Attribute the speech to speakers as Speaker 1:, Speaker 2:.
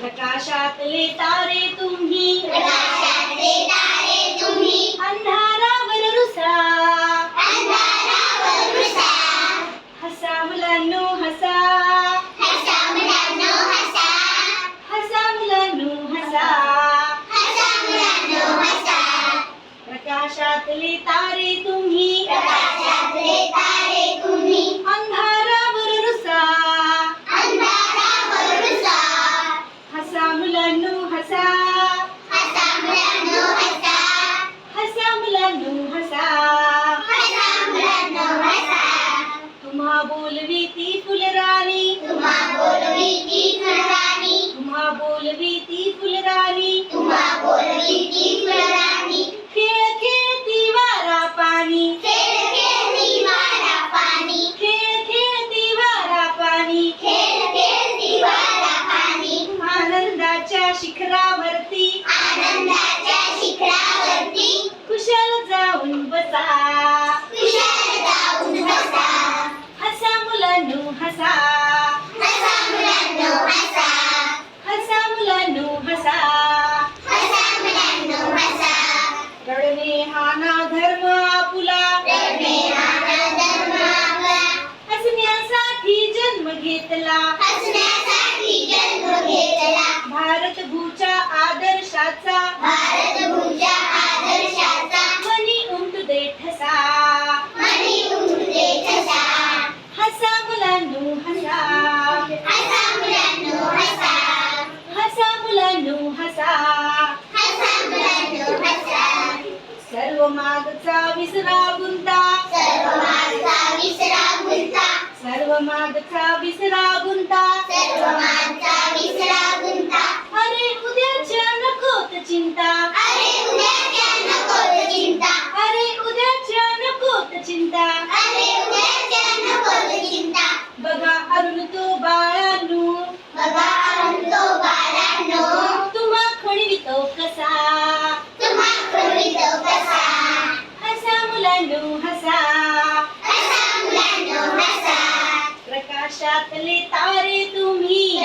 Speaker 1: प्रकाशातले तारे तुम्ही.
Speaker 2: प्रकाशातले तारे तुम्ही.
Speaker 1: अंधारावर रुसा.
Speaker 2: अंधारावर रुसा.
Speaker 1: हसा मुलांनो हसा.
Speaker 2: हसा मुलांनो हसा.
Speaker 1: हसा मुलांनो हसा.
Speaker 2: हसा मुलांनो हसा.
Speaker 1: प्रकाशातले तारे तुम्ही.
Speaker 2: प्रकाशातले तारे तुम्ही.
Speaker 1: भारत भूच्या आदर्शाचा.
Speaker 2: भारतभूमीच्या आदर्शाचा.
Speaker 1: मनी उमटू दे ठसा.
Speaker 2: मनी उमटे ठसा.
Speaker 1: हसा मुलांनो हसा.
Speaker 2: हसा मुलांनो हसा.
Speaker 1: हसा मुलांनो हसा.
Speaker 2: हसा मुलांनो हसा.
Speaker 1: सर्व मागचा विसरा गुंता.
Speaker 2: सर्व माझा विसरा गुंता.
Speaker 1: सर्व मागचा विसरा गुंता.
Speaker 2: सर्व माझा विसरा गुंता. टाकले तारे
Speaker 1: तुम्ही.